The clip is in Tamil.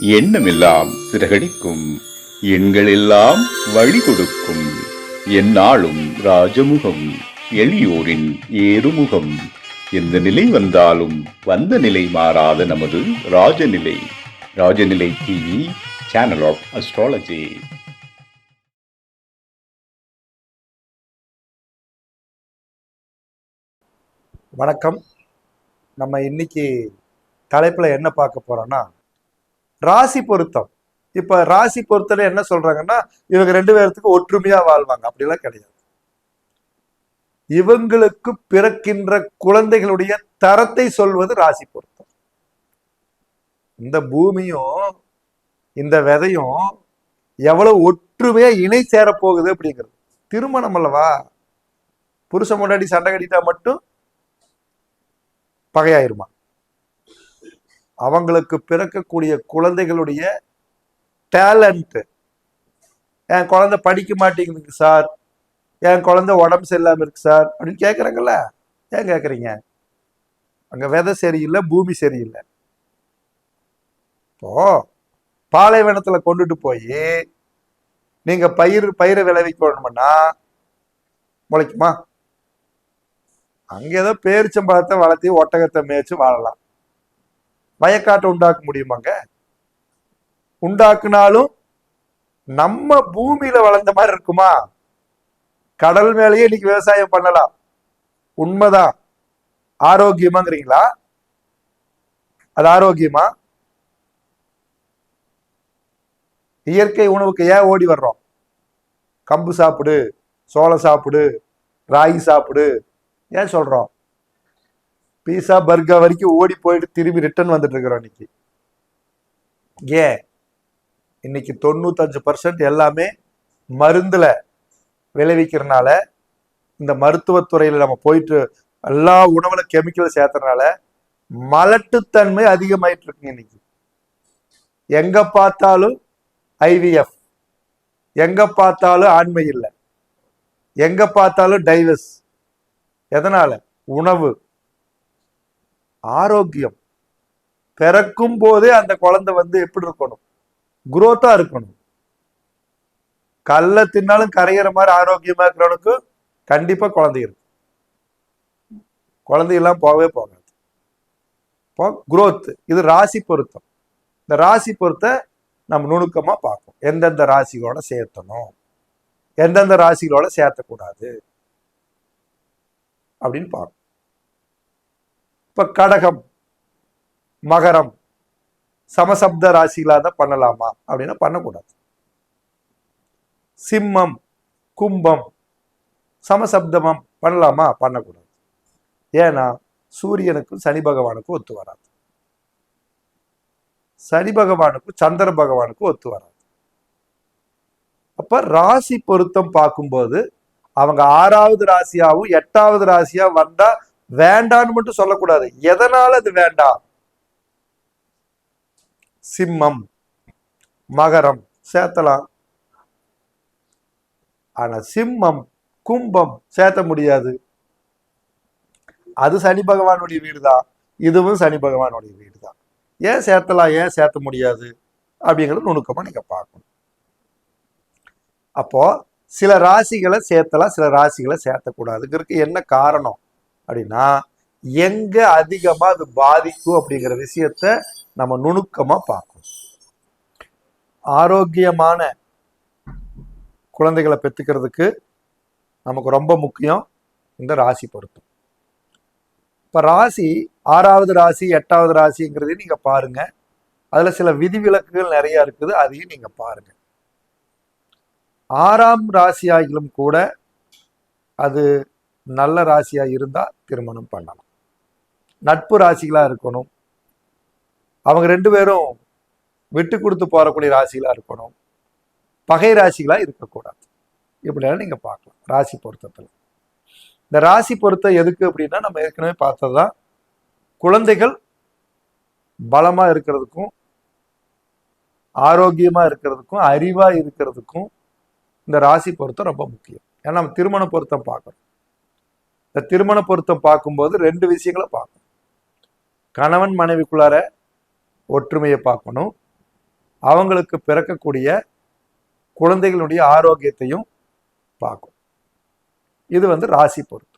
எண்ணமெல்லாம் சிறகடிக்கும். எண்களெல்லாம் வழி கொடுக்கும் எந்நாளும் ராஜமுகம் எளியோரின் ஏறுமுகம். எந்த நிலை வந்தாலும் வந்த நிலை மாறாத நமது Rajanilai. Rajanilai TV channel of astrology வணக்கம். நம்ம இன்னைக்கு தலைப்பில் என்ன பார்க்க போறோம்னா ராசி பொருத்தம். இப்ப ராசி பொருத்தல என்ன சொல்றாங்கன்னா இவங்க ரெண்டு பேர்த்துக்கு ஒற்றுமையா வாழ்வாங்க. அப்படிலாம் கிடையாது. இவங்களுக்கு பிறக்கின்ற குழந்தைகளுடைய தரத்தை சொல்வது ராசி பொருத்தம். இந்த பூமியும் இந்த விதையும் எவ்வளவு ஒற்றுமையா இணை சேரப்போகுது அப்படிங்கிறது. திருமணம் அல்லவா? புருஷன் முன்னாடி சண்டை கட்டிட்டா மட்டும் பகையாயிருமா? அவங்களுக்கு பிறக்கக்கூடிய குழந்தைகளுடைய டேலண்ட்டு என் குழந்தை படிக்க மாட்டேங்குதுங்க சார். என் குழந்தை உடம்பு சரியில்லாமல் இருக்கு சார். அப்படின்னு கேட்குறாங்கல்ல ஏன் கேட்குறீங்க அங்கே விதை சரியில்லை பூமி சரியில்லை. இப்போ பாலைவனத்தில் கொண்டுட்டு போய் நீங்கள் பயிர் பயிரை விளைவிக்கணும்னா முளைக்குமா? அங்கே ஏதோ பேரிச்சம்பழத்தை வளர்த்தி ஒட்டகத்தை மேய்ச்சி வாழலாம். மயக்காட்டை உண்டாக்க முடியுமாங்க? உண்டாக்குனாலும் நம்ம பூமியில வளர்ந்த மாதிரி இருக்குமா? கடல் மேலேயே இன்னைக்கு விவசாயம் பண்ணலாம். உண்மைதான். ஆரோக்கியமாங்கிறீங்களா? அது ஆரோக்கியமா? இயற்கை உணவுக்கு ஏன் ஓடி வர்றோம்? கம்பு சாப்பிடு சோளம் சாப்பிடு ராகி சாப்பிடு. ஏன் சொல்றோம்? பீஸா பர்கர் வரைக்கும் ஓடி போயிட்டு திரும்பி ரிட்டர்ன் வந்துட்டு இருக்கிறோம் இன்னைக்கு. ஏன் இன்னைக்கு தொண்ணூத்தஞ்சு பர்சன்ட் எல்லாமே மருந்துல விளைவிக்கிறனால இந்த மருத்துவத்துறையில நம்ம போயிட்டு எல்லா உணவுல கெமிக்கல் சேர்த்தனால மலட்டுத்தன்மை அதிகமாயிட்டு இருக்குங்க இன்னைக்கு. எங்க பார்த்தாலும் ஐவிஎஃப் எங்க பார்த்தாலும் ஆண்மை இல்லை எங்க பார்த்தாலும் டைவர்ஸ் எதனால? உணவு. ஆரோக்கியம். பிறக்கும் போதே அந்த குழந்தை வந்து எப்படி இருக்கணும்? குரோத்தா இருக்கணும். கல்ல தின்னாலும் கரையிற மாதிரி ஆரோக்கியமா இருக்கிறவனுக்கு கண்டிப்பா குழந்தை இருக்கு. குழந்தையெல்லாம் போகவே போகாது. இப்போ குரோத் இது ராசி பொருத்தம். இந்த ராசி பொருத்த நம்ம நுணுக்கமா பார்ப்போம். எந்தெந்த ராசிகளோட சேர்த்தணும்? எந்தெந்த ராசிகளோட சேர்த்தக்கூடாது? அப்படின்னு பார்ப்போம். இப்போ கடகம் மகரம் சமசப்த ராசிகளா தான் பண்ணலாமா? அப்படின்னா பண்ணக்கூடாது. சிம்மம் கும்பம் சமசப்தமம் பண்ணலாமா? பண்ணக்கூடாது. ஏன்னா சூரியனுக்கும் சனி பகவானுக்கும் ஒத்து வராது. சனி பகவானுக்கும் சந்திர பகவானுக்கும் ஒத்து வராது. அப்ப ராசி பொருத்தம் பார்க்கும்போது அவங்க ஆறாவது ராசியாவும் எட்டாவது ராசியா வந்தா வேண்டான்னு மட்டும் சொல்லக்கூடாது. எதனால அது வேண்டாம்? சிம்மம் மகரம் சேர்த்தலாம். ஆனா சிம்மம் கும்பம் சேர்த்த முடியாது. அது சனி பகவானுடைய வீடு தான் இதுவும் சனி பகவானுடைய வீடு தான் ஏன் சேர்த்தலாம்? ஏன் சேர்த்த முடியாது? அப்படிங்கிறது நுணுக்கமா நீங்க பார்க்கணும். அப்போ சில ராசிகளை சேர்த்தலாம் சில ராசிகளை சேர்த்தக்கூடாதுங்கிறதுக்கு என்ன காரணம்? அப்படின்னா எங்க அதிகமா அது பாதிக்கும் அப்படிங்கிற விஷயத்த நம்ம நுணுக்கமா பார்க்கணும். ஆரோக்கியமான குழந்தைகளை பெற்றுக்கிறதுக்கு நமக்கு ரொம்ப முக்கியம் இந்த ராசி பொருத்தம் இப்ப ராசி ஆறாவது ராசி எட்டாவது ராசிங்கிறதையும் நீங்க பாருங்க. அதுல சில விதிவிலக்குகள் நிறைய இருக்குது அதையும் நீங்க பாருங்க. ஆறாம் ராசி ஆகிலும் கூட அது நல்ல ராசியாக இருந்தால் திருமணம் பண்ணலாம். நட்பு ராசிகளாக இருக்கணும். அவங்க ரெண்டு பேரும் விட்டு கொடுத்து போகக்கூடிய ராசிகளாக இருக்கணும். பகை ராசிகளாக இருக்கக்கூடாது. இப்படியெல்லாம் நீங்கள் பார்க்கலாம். ராசி பொருத்தத்தில். இந்த ராசி பொருத்தம் எதுக்கு அப்படின்னா நம்ம ஏற்கனவே பார்த்தது தான் குழந்தைகள் பலமாக இருக்கிறதுக்கும் ஆரோக்கியமாக இருக்கிறதுக்கும் அறிவாக இருக்கிறதுக்கும் இந்த ராசி பொருத்தம் ரொம்ப முக்கியம். ஏன்னா நம்ம திருமண பொருத்தம் பார்க்கணும் இந்த திருமண பொருத்தம் பார்க்கும்போது ரெண்டு விஷயங்களை பார்க்கணும். கணவன் மனைவிக்குள்ளார ஒற்றுமையை பார்க்கணும். அவங்களுக்கு பிறக்கக்கூடிய குழந்தைகளுடைய ஆரோக்கியத்தையும் பார்க்கும் இது வந்து ராசி பொருத்தம்